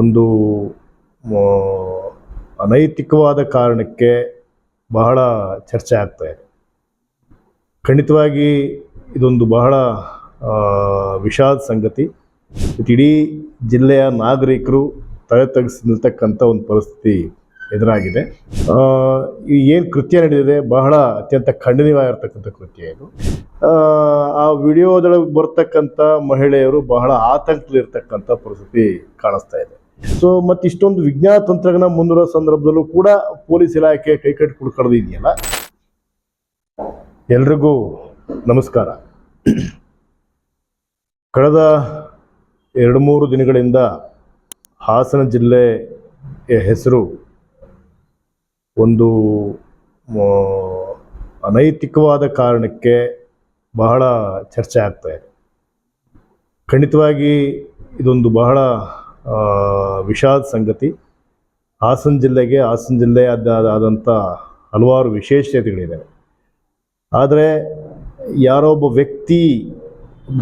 ಒಂದು ಅನೈತಿಕವಾದ ಕಾರಣಕ್ಕೆ ಬಹಳ ಚರ್ಚೆ ಆಗ್ತಾ ಇದೆ. ಖಂಡಿತವಾಗಿ ಇದೊಂದು ಬಹಳ ವಿಷಾದ ಸಂಗತಿ. ಇಡೀ ಜಿಲ್ಲೆಯ ನಾಗರಿಕರು ತಲೆ ನಿಲ್ತಕ್ಕಂಥ ಒಂದು ಪರಿಸ್ಥಿತಿ ಎದುರಾಗಿದೆ. ಈ ಏನು ಕೃತ್ಯ ನಡೆದಿದೆ, ಬಹಳ ಅತ್ಯಂತ ಖಂಡನೀಯವಾಗಿರ್ತಕ್ಕಂಥ ಕೃತ್ಯ ಇದು. ಆ ವಿಡಿಯೋದೊಳಗೆ ಬರ್ತಕ್ಕಂಥ ಮಹಿಳೆಯರು ಬಹಳ ಆತಂಕದಲ್ಲಿರ್ತಕ್ಕಂಥ ಪರಿಸ್ಥಿತಿ ಕಾಣಿಸ್ತಾ ಇದೆ. ಸೊ, ಮತ್ತು ಇಷ್ಟೊಂದು ವಿಜ್ಞಾನ ತಂತ್ರಜ್ಞಾನ ಮುಂದುವರೋ ಸಂದರ್ಭದಲ್ಲೂ ಕೂಡ ಪೊಲೀಸ್ ಇಲಾಖೆ ಕೈಕಟ್ಟಿ ಕುಡ್ಕಡ್ದು ಇದೆಯಲ್ಲ? ಎಲ್ರಿಗೂ ನಮಸ್ಕಾರ. ಕಳೆದ ಎರಡು ಮೂರು ದಿನಗಳಿಂದ ಹಾಸನ ಜಿಲ್ಲೆಯ ಹೆಸರು ಒಂದು ಅನೈತಿಕವಾದ ಕಾರಣಕ್ಕೆ ಬಹಳ ಚರ್ಚೆ ಆಗ್ತಾ ಇದೆ. ಖಂಡಿತವಾಗಿ ಇದೊಂದು ಬಹಳ ವಿಷಾದ ಸಂಗತಿ, ಹಾಸನ ಜಿಲ್ಲೆಗೆ ಹಾಸನ ಜಿಲ್ಲೆ ಆದಂಥ ಹಲವಾರು ವಿಶೇಷತೆಗಳಿದೆ. ಆದರೆ ಯಾರೋ ಒಬ್ಬ ವ್ಯಕ್ತಿ,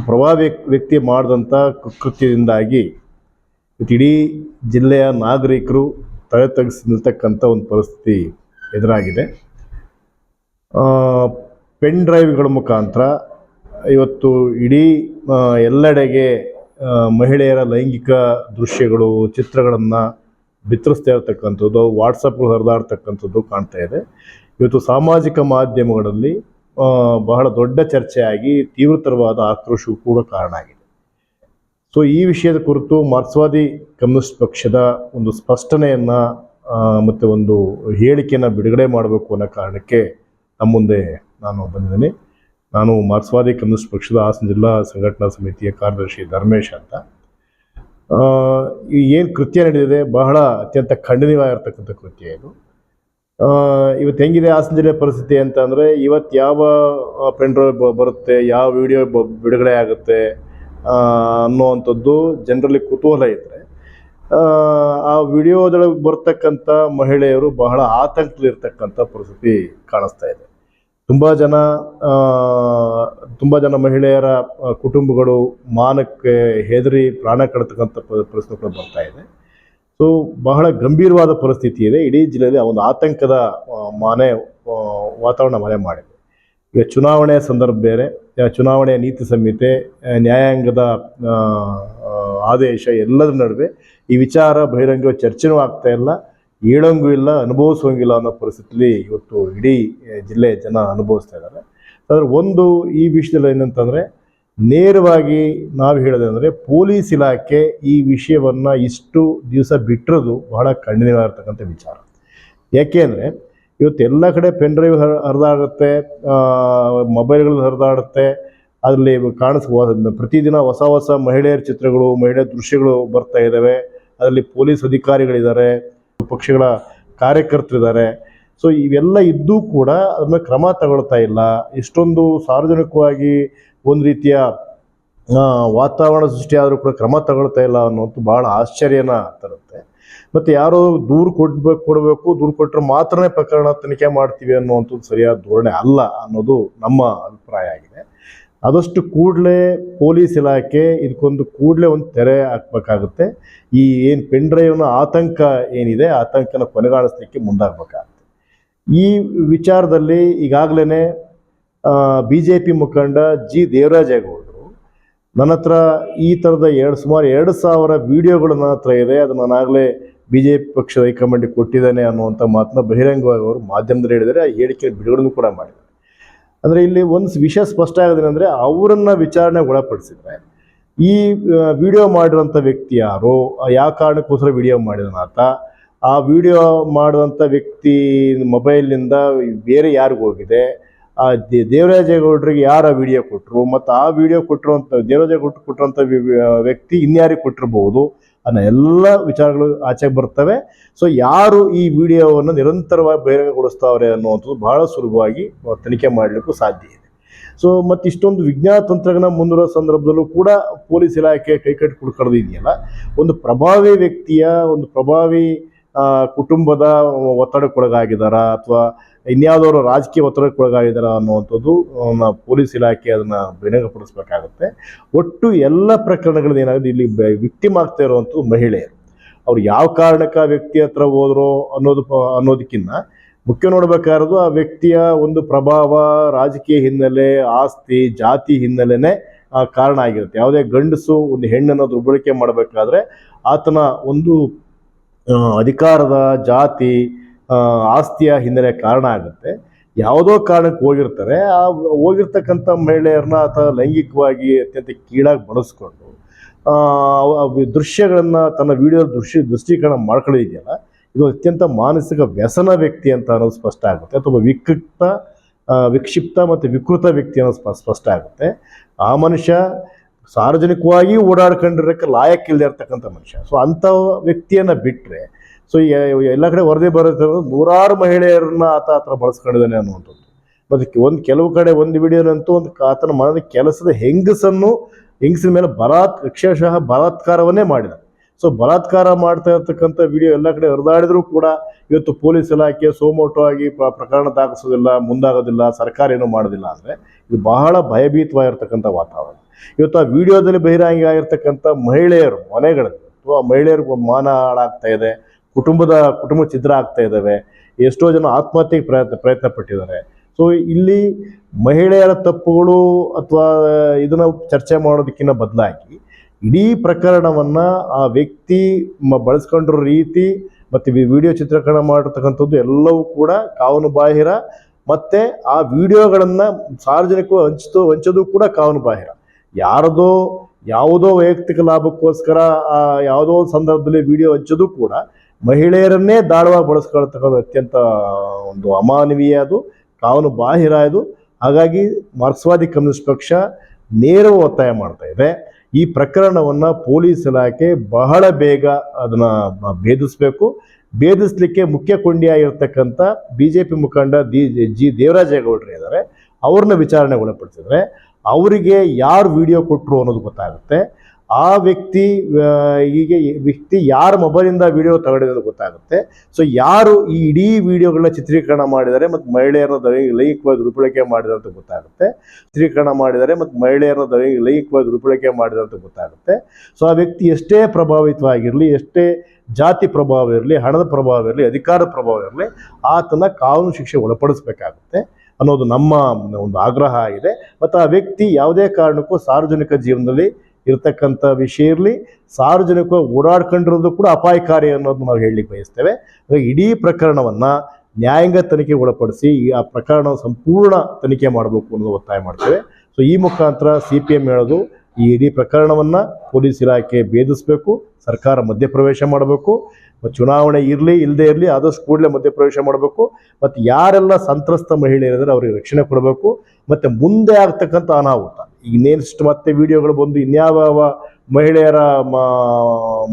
ಪ್ರಭಾವಿ ವ್ಯಕ್ತಿ ಮಾಡಿದಂಥ ಕೃತ್ಯದಿಂದಾಗಿ ಇಡೀ ಜಿಲ್ಲೆಯ ನಾಗರಿಕರು ತಲೆ ತಗ್ಸಿ ನಿಲ್ತಕ್ಕಂಥ ಒಂದು ಪರಿಸ್ಥಿತಿ ಎದುರಾಗಿದೆ. ಪೆನ್ ಡ್ರೈವ್ಗಳ ಮುಖಾಂತರ ಇವತ್ತು ಇಡೀ ಎಲ್ಲೆಡೆಗೆ ಮಹಿಳೆಯರ ಲೈಂಗಿಕ ದೃಶ್ಯಗಳು, ಚಿತ್ರಗಳನ್ನು ಬಿತ್ತರಿಸ್ತಾ ಇರತಕ್ಕಂಥದ್ದು ವಾಟ್ಸಪ್ಗಳು ಹರಿದಾಡ್ತಕ್ಕಂಥದ್ದು ಕಾಣ್ತಾ ಇದೆ. ಇವತ್ತು ಸಾಮಾಜಿಕ ಮಾಧ್ಯಮಗಳಲ್ಲಿ ಬಹಳ ದೊಡ್ಡ ಚರ್ಚೆಯಾಗಿ ತೀವ್ರತರವಾದ ಆಕ್ರೋಶವು ಕೂಡ ಕಾರಣ ಆಗಿದೆ. ಸೊ ಈ ವಿಷಯದ ಕುರಿತು ಮಾರ್ಕ್ಸ್ವಾದಿ ಕಮ್ಯುನಿಸ್ಟ್ ಪಕ್ಷದ ಒಂದು ಸ್ಪಷ್ಟನೆಯನ್ನು ಮತ್ತು ಒಂದು ಹೇಳಿಕೆಯನ್ನು ಬಿಡುಗಡೆ ಮಾಡಬೇಕು ಅನ್ನೋ ಕಾರಣಕ್ಕೆ ನಮ್ಮ ಮುಂದೆ ನಾನು ಬಂದಿದ್ದೀನಿ. ನಾನು ಮಾರ್ಕ್ಸ್ವಾದಿ ಕಮ್ಯುನಿಸ್ಟ್ ಪಕ್ಷದ ಹಾಸನ ಜಿಲ್ಲಾ ಸಂಘಟನಾ ಸಮಿತಿಯ ಕಾರ್ಯದರ್ಶಿ ಧರ್ಮೇಶ್ ಅಂತ. ಏನು ಕೃತ್ಯ ನಡೆದಿದೆ, ಬಹಳ ಅತ್ಯಂತ ಖಂಡನೀಯವಾಗಿರ್ತಕ್ಕಂಥ ಕೃತ್ಯ ಇದು. ಇವತ್ತು ಹೆಂಗಿದೆ ಹಾಸನ ಜಿಲ್ಲೆ ಪರಿಸ್ಥಿತಿ ಅಂತ ಅಂದರೆ, ಇವತ್ತು ಯಾವ ಪೆನ್ ಡ್ರೈವ್ ಬರುತ್ತೆ, ಯಾವ ವಿಡಿಯೋ ಬಿಡುಗಡೆ ಆಗುತ್ತೆ ಅನ್ನುವಂಥದ್ದು ಜನರಲ್ಲಿ ಕುತೂಹಲ ಇದ್ದರೆ ಆ ವಿಡಿಯೋದೊಳಗೆ ಬರ್ತಕ್ಕಂಥ ಮಹಿಳೆಯರು ಬಹಳ ಆತಂಕದಲ್ಲಿರ್ತಕ್ಕಂಥ ಪರಿಸ್ಥಿತಿ ಕಾಣಿಸ್ತಾ ಇದೆ. ತುಂಬ ಜನ ತುಂಬ ಜನ ಮಹಿಳೆಯರ ಕುಟುಂಬಗಳು ಮಾನಕ್ಕೆ ಹೆದರಿ ಪ್ರಾಣ ಕಳ್ತಕ್ಕಂಥ ಪರಿಸ್ಥಿತಿಗಳು ಬರ್ತಾ ಇದೆ. ಸೊ ಬಹಳ ಗಂಭೀರವಾದ ಪರಿಸ್ಥಿತಿ ಇದೆ. ಇಡೀ ಜಿಲ್ಲೆಯಲ್ಲಿ ಒಂದು ಆತಂಕದ ಮಾನೆ ವಾತಾವರಣ ಮನೆ ಮಾಡಿದೆ. ಈಗ ಚುನಾವಣೆಯ ಸಂದರ್ಭ ಬೇರೆ ಚುನಾವಣೆಯ ನೀತಿ ಸಂಹಿತೆ ನ್ಯಾಯಾಂಗದ ಆದೇಶ ಎಲ್ಲದರ ನಡುವೆ ಈ ವಿಚಾರ, ಬಹಿರಂಗ ಚರ್ಚೆನೂ ಆಗ್ತಾ ಇಲ್ಲ. ಹೇಳೋಂಗೂ ಇಲ್ಲ ಅನುಭವಿಸೋಂಗಿಲ್ಲ ಅನ್ನೋ ಪರಿಸ್ಥಿತಿಲಿ ಇವತ್ತು ಇಡೀ ಜಿಲ್ಲೆ ಜನ ಅನುಭವಿಸ್ತಾ ಇದ್ದಾರೆ. ಆದರೆ ಒಂದು ಈ ವಿಷಯದಲ್ಲಿ ಏನಂತಂದರೆ, ನೇರವಾಗಿ ನಾವು ಹೇಳೋದಂದರೆ ಪೊಲೀಸ್ ಇಲಾಖೆ ಈ ವಿಷಯವನ್ನು ಇಷ್ಟು ದಿವಸ ಬಿಟ್ಟಿರೋದು ಬಹಳ ಖಂಡನೀಯವಾಗಿರ್ತಕ್ಕಂಥ ವಿಚಾರ. ಯಾಕೆ ಅಂದರೆ, ಇವತ್ತು ಎಲ್ಲ ಕಡೆ ಪೆನ್ ಡ್ರೈವ್ ಹರ್, ಹರಿದಾಡುತ್ತೆ ಮೊಬೈಲ್ಗಳು ಹರಿದಾಡುತ್ತೆ, ಅದರಲ್ಲಿ ಕಾಣಿಸ್ ಪ್ರತಿದಿನ ಹೊಸ ಹೊಸ ಮಹಿಳೆಯರ ಚಿತ್ರಗಳು, ಮಹಿಳೆಯರ ದೃಶ್ಯಗಳು ಬರ್ತಾ ಇದ್ದಾವೆ ಅದರಲ್ಲಿ ಪೊಲೀಸ್ ಅಧಿಕಾರಿಗಳಿದ್ದಾರೆ ಪಕ್ಷಗಳ ಕಾರ್ಯಕರ್ತರಿದ್ದಾರೆ. ಸೊ ಇವೆಲ್ಲ ಇದ್ದೂ ಕೂಡ ಅದನ್ನ ಕ್ರಮ ತಗೊಳ್ತಾ ಇಲ್ಲ. ಇಷ್ಟೊಂದು ಸಾರ್ವಜನಿಕವಾಗಿ ಒಂದು ರೀತಿಯ ವಾತಾವರಣ ಸೃಷ್ಟಿಯಾದರೂ ಕೂಡ ಕ್ರಮ ತಗೊಳ್ತಾ ಇಲ್ಲ ಅನ್ನೋದು ಭಾಳ ಆಶ್ಚರ್ಯನ ತರುತ್ತೆ. ಮತ್ತು ಯಾರೋ ದೂರು ಕೊಡ್ಬೇಕು, ಕೊಡಬೇಕು, ದೂರು ಕೊಟ್ಟರೆ ಮಾತ್ರನೇ ಪ್ರಕರಣ ತನಿಖೆ ಮಾಡ್ತೀವಿ ಅನ್ನುವಂಥದ್ದು ಸರಿಯಾದ ಧೋರಣೆ ಅಲ್ಲ ಅನ್ನೋದು ನಮ್ಮ ಅಭಿಪ್ರಾಯ ಆಗಿದೆ. ಆದಷ್ಟು ಕೂಡಲೇ ಪೊಲೀಸ್ ಇಲಾಖೆ ಇದಕ್ಕೊಂದು ಕೂಡಲೇ ಒಂದು ತೆರೆ ಹಾಕ್ಬೇಕಾಗುತ್ತೆ. ಈ ಏನು ಪೆನ್ ಡ್ರೈವ್ನ ಆತಂಕ ಏನಿದೆ, ಆತಂಕನ ಕೊನೆಗಾಣಿಸ್ಲಿಕ್ಕೆ ಮುಂದಾಗಬೇಕಾಗುತ್ತೆ. ಈ ವಿಚಾರದಲ್ಲಿ ಈಗಾಗಲೇ ಬಿ ಜೆ ಪಿ ಮುಖಂಡ ಜಿ. ದೇವರಾಜೇಗೌಡರು ನನ್ನ ಹತ್ರ ಈ ಥರದ ಎರಡು ಸುಮಾರು ಎರಡು ಸಾವಿರ ವಿಡಿಯೋಗಳು ನನ್ನ ಹತ್ರ ಇದೆ. ಅದು ನಾನಾಗಲೇ ಬಿ ಜೆ ಪಿ ಪಕ್ಷದ ಹೈಕಮಾಂಡಿಗೆ ಕೊಟ್ಟಿದ್ದಾನೆ ಅನ್ನುವಂಥ ಮಾತನ್ನ ಬಹಿರಂಗವಾಗಿ ಅವರು ಮಾಧ್ಯಮದಲ್ಲಿ ಹೇಳಿದರೆ ಆ ಹೇಳಿಕೆ ಬಿಡುಗಡೆನೂ ಕೂಡ ಮಾಡಿದ್ದಾರೆ ಅಂದರೆ ಇಲ್ಲಿ ಒಂದು ವಿಷಯ ಸ್ಪಷ್ಟ ಆಗೋದೇನೆಂದರೆ ಅವರನ್ನು ವಿಚಾರಣೆಗೆ ಒಳಪಡಿಸಿದ್ರೆ ಈ ವಿಡಿಯೋ ಮಾಡಿರೋಂಥ ವ್ಯಕ್ತಿ ಯಾರು ಯಾವ ಕಾರಣಕ್ಕೋಸ್ಕರ ವಿಡಿಯೋ ಮಾಡಿದನಾತ ಆ ವಿಡಿಯೋ ಮಾಡಿದಂಥ ವ್ಯಕ್ತಿ ಮೊಬೈಲ್ನಿಂದ ಬೇರೆ ಯಾರಿಗೂ ಹೋಗಿದೆ, ಆ ದೇವರಾಜೇಗೌಡರಿಗೆ ಯಾರು ಆ ವಿಡಿಯೋ ಕೊಟ್ಟರು ಮತ್ತು ಆ ವಿಡಿಯೋ ಕೊಟ್ಟಿರುವಂಥ ದೇವರಾಜೇಗೌಡ ಕೊಟ್ಟಿರುವಂಥ ವ್ಯಕ್ತಿ ಇನ್ಯಾರಿಗೆ ಕೊಟ್ಟಿರ್ಬೋದು ಅನ್ನೋ ಎಲ್ಲ ವಿಚಾರಗಳು ಆಚೆಗೆ ಬರ್ತವೆ. ಸೊ ಯಾರು ಈ ವಿಡಿಯೋವನ್ನು ನಿರಂತರವಾಗಿ ಬಹಿರಂಗಗೊಳಿಸ್ತಾವ್ರೆ ಅನ್ನುವಂಥದ್ದು ಬಹಳ ಸುಲಭವಾಗಿ ತನಿಖೆ ಮಾಡಲಿಕ್ಕೂ ಸಾಧ್ಯ ಇದೆ. ಸೊ ಮತ್ತು ಇಷ್ಟೊಂದು ವಿಜ್ಞಾನ ತಂತ್ರಜ್ಞಾನ ಮುಂದಿರೋ ಸಂದರ್ಭದಲ್ಲೂ ಕೂಡ ಪೊಲೀಸ್ ಇಲಾಖೆ ಕೈಕಟ್ಟಿ ಕುಡ್ಕಡ್ದು ಇದೆಯಲ್ಲ ಒಂದು ಪ್ರಭಾವಿ ವ್ಯಕ್ತಿಯ, ಒಂದು ಪ್ರಭಾವಿ ಕುಟುಂಬದ ಒತ್ತಡಕ್ಕೊಳಗಾಗಿದ್ದಾರಾ? ಅಥವಾ ಇನ್ಯಾವುದೋ ರಾಜಕೀಯ ಒತ್ತಡಕ್ಕೊಳಗಾಗಿದ್ದಾರಾ ಅನ್ನುವಂಥದ್ದು ಪೊಲೀಸ್ ಇಲಾಖೆ ಅದನ್ನು ಬಹಿರಂಗಪಡಿಸ್ಬೇಕಾಗುತ್ತೆ ಒಟ್ಟು ಎಲ್ಲ ಪ್ರಕರಣಗಳಲ್ಲಿ ಏನಾಗುತ್ತೆ ಇಲ್ಲಿ ವಿಕ್ಟಿಮ್ ಆಗ್ತಾ ಇರುವಂಥದ್ದು ಮಹಿಳೆಯರು. ಅವ್ರು ಯಾವ ಕಾರಣಕ್ಕೆ ಆ ವ್ಯಕ್ತಿ ಹತ್ರ ಹೋದ್ರು ಅನ್ನೋದು ಅನ್ನೋದಕ್ಕಿಂತ ಮುಖ್ಯ ನೋಡ್ಬೇಕಾಗಿರೋದು ಆ ವ್ಯಕ್ತಿಯ ಒಂದು ಪ್ರಭಾವ, ರಾಜಕೀಯ ಹಿನ್ನೆಲೆ, ಆಸ್ತಿ, ಜಾತಿ ಹಿನ್ನೆಲೆನೇ ಕಾರಣ ಆಗಿರುತ್ತೆ. ಯಾವುದೇ ಗಂಡಸು ಒಂದು ಹೆಣ್ಣನ್ನು ದುರ್ಬಳಕೆ ಮಾಡಬೇಕಾದ್ರೆ ಆತನ ಒಂದು ಅಧಿಕಾರದ ಜಾತಿ ಆಸ್ತಿಯ ಹಿನ್ನೆಲೆ ಕಾರಣ ಆಗುತ್ತೆ. ಯಾವುದೋ ಕಾರಣಕ್ಕೆ ಹೋಗಿರ್ತಾರೆ. ಆ ಹೋಗಿರ್ತಕ್ಕಂಥ ಮಹಿಳೆಯರನ್ನ ಅಥವಾ ಲೈಂಗಿಕವಾಗಿ ಅತ್ಯಂತ ಕೀಳಾಗಿ ಬಳಸ್ಕೊಂಡು ದೃಶ್ಯಗಳನ್ನು ತನ್ನ ವಿಡಿಯೋ ದೃಶ್ಯ ದೃಷ್ಟೀಕರಣ ಮಾಡ್ಕೊಳ್ಳಿದೆಯಲ್ಲ ಇದು ಅತ್ಯಂತ ಮಾನಸಿಕ ವ್ಯಸನ ವ್ಯಕ್ತಿ ಅಂತ ಅನ್ನೋದು ಸ್ಪಷ್ಟ ಆಗುತ್ತೆ. ಅಥವಾ ವಿಕೃತ ಆ, ವಿಕ್ಷಿಪ್ತ ಮತ್ತು ವಿಕೃತ ವ್ಯಕ್ತಿ ಅನ್ನೋದು ಸ್ಪ- ಸ್ಪಷ್ಟ ಆಗುತ್ತೆ. ಆ ಮನುಷ್ಯ ಸಾರ್ವಜನಿಕವಾಗಿ ಓಡಾಡ್ಕೊಂಡಿರೋಕ್ಕೆ ಲಾಯಕ್ಕಿಲ್ಲದೆ ಇರ್ತಕ್ಕಂಥ ಮನುಷ್ಯ. ಸೊ ಅಂಥ ವ್ಯಕ್ತಿಯನ್ನು ಬಿಟ್ಟರೆ ಸೊ ಎಲ್ಲ ಕಡೆ ವರದಿ ಬರುತ್ತೆ ನೂರಾರು ಮಹಿಳೆಯರನ್ನ ಆತ ಹತ್ರ ಬಳಸ್ಕೊಂಡಿದ್ದಾನೆ ಅನ್ನುವಂಥದ್ದು. ಮತ್ತು ಒಂದು ಕೆಲವು ಕಡೆ ಒಂದು ವಿಡಿಯೋನಂತೂ ಒಂದು ಆತನ ಮನದ ಕೆಲಸದ ಹೆಂಗಸನ್ನು ಹೆಂಗಸಿನ ಮೇಲೆ ಬಲಾತ್ ಅಕ್ಷರಶಃ ಬಲಾತ್ಕಾರವನ್ನೇ ಮಾಡಿದ. ಸೊ ಬಲಾತ್ಕಾರ ಮಾಡ್ತಾ ಇರ್ತಕ್ಕಂಥ ವಿಡಿಯೋ ಎಲ್ಲ ಕಡೆ ಹರಿದಾಡಿದ್ರೂ ಕೂಡ ಇವತ್ತು ಪೊಲೀಸ್ ಇಲಾಖೆ ಸೋಮೋಟೋ ಪ್ರ- ಪ್ರಕರಣ ದಾಖಲಿಸೋದಿಲ್ಲ, ಮುಂದಾಗೋದಿಲ್ಲ, ಸರ್ಕಾರ ಏನೂ ಮಾಡೋದಿಲ್ಲ ಅಂದರೆ ಇದು ಬಹಳ ಭಯಭೀತವಾಗಿರ್ತಕ್ಕಂಥ ವಾತಾವರಣ. ಇವತ್ತು ಆ ವಿಡಿಯೋದಲ್ಲಿ ಬಹಿರಂಗ ಆಗಿರ್ತಕ್ಕಂಥ ಮಹಿಳೆಯರು, ಮನೆಗಳಲ್ಲಿ ಅಥವಾ ಮಹಿಳೆಯರಿಗೂ ಮಾನ ಹಾಳಾಗ್ತಾ ಇದೆ, ಕುಟುಂಬದ ಕುಟುಂಬ ಛಿದ್ರ ಆಗ್ತಾ ಇದ್ದಾವೆ, ಎಷ್ಟೋ ಜನ ಆತ್ಮಹತ್ಯೆಗೆ ಪ್ರಯತ್ನ ಪ್ರಯತ್ನ ಪಟ್ಟಿದ್ದಾರೆ. ಸೊ ಇಲ್ಲಿ ಮಹಿಳೆಯರ ತಪ್ಪುಗಳು ಅಥವಾ ಇದನ್ನ ಚರ್ಚೆ ಮಾಡೋದಕ್ಕಿಂತ ಬದಲಾಗಿ ಇಡೀ ಪ್ರಕರಣವನ್ನ ಆ ವ್ಯಕ್ತಿ ಮ- ಬಳಸ್ಕೊಂಡಿರೋ ರೀತಿ ಮತ್ತು ವಿಡಿಯೋ ಚಿತ್ರೀಕರಣ ಮಾಡಿರ್ತಕ್ಕಂಥದ್ದು ಎಲ್ಲವೂ ಕೂಡ ಕಾನೂನು ಬಾಹಿರ ಮತ್ತೆ ಆ ವಿಡಿಯೋಗಳನ್ನು ಸಾರ್ವಜನಿಕರು ಹಂಚ್ತು, ಹಂಚೋದು ಕೂಡ ಕಾನೂನು ಬಾಹಿರ. ಯಾರದೋ ಯಾವುದೋ ವೈಯಕ್ತಿಕ ಲಾಭಕ್ಕೋಸ್ಕರ, ಆ, ಯಾವುದೋ ಒಂದು ಸಂದರ್ಭದಲ್ಲಿ ವಿಡಿಯೋ ಹಚ್ಚೋದು ಕೂಡ ಮಹಿಳೆಯರನ್ನೇ ದಾಳವಾಗಿ ಬಳಸ್ಕೊಳ್ತಕ್ಕಂಥ ಅತ್ಯಂತ ಒಂದು ಅಮಾನವೀಯ ಅದು, ಕಾನೂನು ಬಾಹಿರ ಇದು ಹಾಗಾಗಿ ಮಾರ್ಕ್ಸ್ವಾದಿ ಕಮ್ಯುನಿಸ್ಟ್ ಪಕ್ಷ ನೇರ ಒತ್ತಾಯ ಮಾಡ್ತಾ ಇದೆ. ಈ ಪ್ರಕರಣವನ್ನು ಪೊಲೀಸ್ ಇಲಾಖೆ ಬಹಳ ಬೇಗ ಅದನ್ನು ಭೇದಿಸಬೇಕು. ಭೇದಿಸಲಿಕ್ಕೆ ಮುಖ್ಯ ಕೊಂಡಿಯಾಗಿರ್ತಕ್ಕಂಥ ಬಿ ಜೆ ಪಿ ಮುಖಂಡ ದಿ, ಜಿ ದೇವರಾಜೇಗೌಡರು ಇದ್ದಾರೆ. ಅವ್ರನ್ನ ವಿಚಾರಣೆಗೆ ಒಳಪಡಿಸಿದ್ರೆ ಅವರಿಗೆ ಯಾರು ವಿಡಿಯೋ ಕೊಟ್ಟರು ಅನ್ನೋದು ಗೊತ್ತಾಗುತ್ತೆ. ಆ ವ್ಯಕ್ತಿ ಹೀಗೆ ವ್ಯಕ್ತಿ ಯಾರ ಮೊಬೈಲಿಂದ ವಿಡಿಯೋ ತಗೊಂಡಿರೋದು ಗೊತ್ತಾಗುತ್ತೆ. ಸೊ ಯಾರು ಈ ಇಡೀ ವಿಡಿಯೋಗಳನ್ನ ಚಿತ್ರೀಕರಣ ಮಾಡಿದ್ದಾರೆ ಮತ್ತು ಮಹಿಳೆಯರನ್ನ ದೈ- ಲೈಂಗಿಕವಾಗಿ ದುರ್ಬಳಕೆ ಮಾಡಿದ್ದಾರೆ ಅಂತ ಗೊತ್ತಾಗುತ್ತೆ. ಚಿತ್ರೀಕರಣ ಮಾಡಿದ್ದಾರೆ ಮತ್ತು ಮಹಿಳೆಯರನ್ನ ದೈ- ಲೈಂಗಿಕವಾಗಿ ದುರ್ಬಳಕೆ ಮಾಡಿದ್ದಾರೆ ಅಂತ ಗೊತ್ತಾಗುತ್ತೆ. ಸೊ ಆ ವ್ಯಕ್ತಿ ಎಷ್ಟೇ ಪ್ರಭಾವಿತವಾಗಿರಲಿ, ಎಷ್ಟೇ ಜಾತಿ ಪ್ರಭಾವ ಇರಲಿ, ಹಣದ ಪ್ರಭಾವ ಇರಲಿ, ಅಧಿಕಾರದ ಪ್ರಭಾವ ಇರಲಿ, ಆತನ ಕಾನೂನು ಶಿಕ್ಷೆ ಒಳಪಡಿಸಬೇಕಾಗುತ್ತೆ. ಅನ್ನೋದು ನಮ್ಮ ಒಂದು ಆಗ್ರಹ ಆಗಿದೆ ಮತ್ತು ಆ ವ್ಯಕ್ತಿ ಯಾವುದೇ ಕಾರಣಕ್ಕೂ ಸಾರ್ವಜನಿಕ ಜೀವನದಲ್ಲಿ ಇರತಕ್ಕಂಥ ವಿಷಯ ಇರಲಿ, ಸಾರ್ವಜನಿಕ ಓಡಾಡ್ಕೊಂಡಿರೋದು ಕೂಡ ಅಪಾಯಕಾರಿ ಅನ್ನೋದು ನಾವು ಹೇಳಲಿಕ್ಕೆ ಬಯಸ್ತೇವೆ. ಇಡೀ ಪ್ರಕರಣವನ್ನು ನ್ಯಾಯಾಂಗ ತನಿಖೆಗೆ ಒಳಪಡಿಸಿ ಆ ಪ್ರಕರಣ ಸಂಪೂರ್ಣ ತನಿಖೆ ಮಾಡಬೇಕು ಅನ್ನೋದು ಒತ್ತಾಯ ಮಾಡ್ತೇವೆ. ಸೊ ಈ ಮುಖಾಂತರ ಸಿ ಪಿ ಎಂ ಹೇಳೋದು ಈ ಇಡೀ ಪ್ರಕರಣವನ್ನು ಪೊಲೀಸ್ ಇಲಾಖೆ ಭೇದಿಸಬೇಕು, ಸರ್ಕಾರ ಮಧ್ಯಪ್ರವೇಶ ಮಾಡಬೇಕು ಮತ್ತು ಚುನಾವಣೆ ಇರಲಿ ಇಲ್ಲದೇ ಇರಲಿ ಆದಷ್ಟು ಕೂಡಲೇ ಮಧ್ಯಪ್ರವೇಶ ಮಾಡಬೇಕು ಮತ್ತು ಯಾರೆಲ್ಲ ಸಂತ್ರಸ್ತ ಮಹಿಳೆಯರಿದ್ದಾರೆ ಅವರಿಗೆ ರಕ್ಷಣೆ ಕೊಡಬೇಕು, ಮತ್ತು ಮುಂದೆ ಆಗ್ತಕ್ಕಂಥ ಅನಾಹುತ. ಇನ್ನೇನಿಷ್ಟು ಮತ್ತೆ ವಿಡಿಯೋಗಳು ಬಂದು ಇನ್ಯಾವ ಮಹಿಳೆಯರ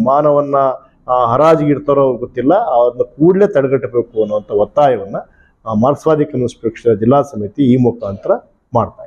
ಮಾನವನ್ನ ಹರಾಜಿಗೆ ಇಡ್ತಾರೋ ಗೊತ್ತಿಲ್ಲ ಅದನ್ನ ಕೂಡಲೇ ತಡೆಗಟ್ಟಬೇಕು ಅನ್ನುವಂಥ ಒತ್ತಾಯವನ್ನು ಮಾರ್ಕ್ಸ್ವಾದಿ ಕಮ್ಯುನಿಸ್ಟ್ ಪಕ್ಷದ ಜಿಲ್ಲಾ ಸಮಿತಿ ಈ ಮುಖಾಂತರ ಮಾಡ್ತಾ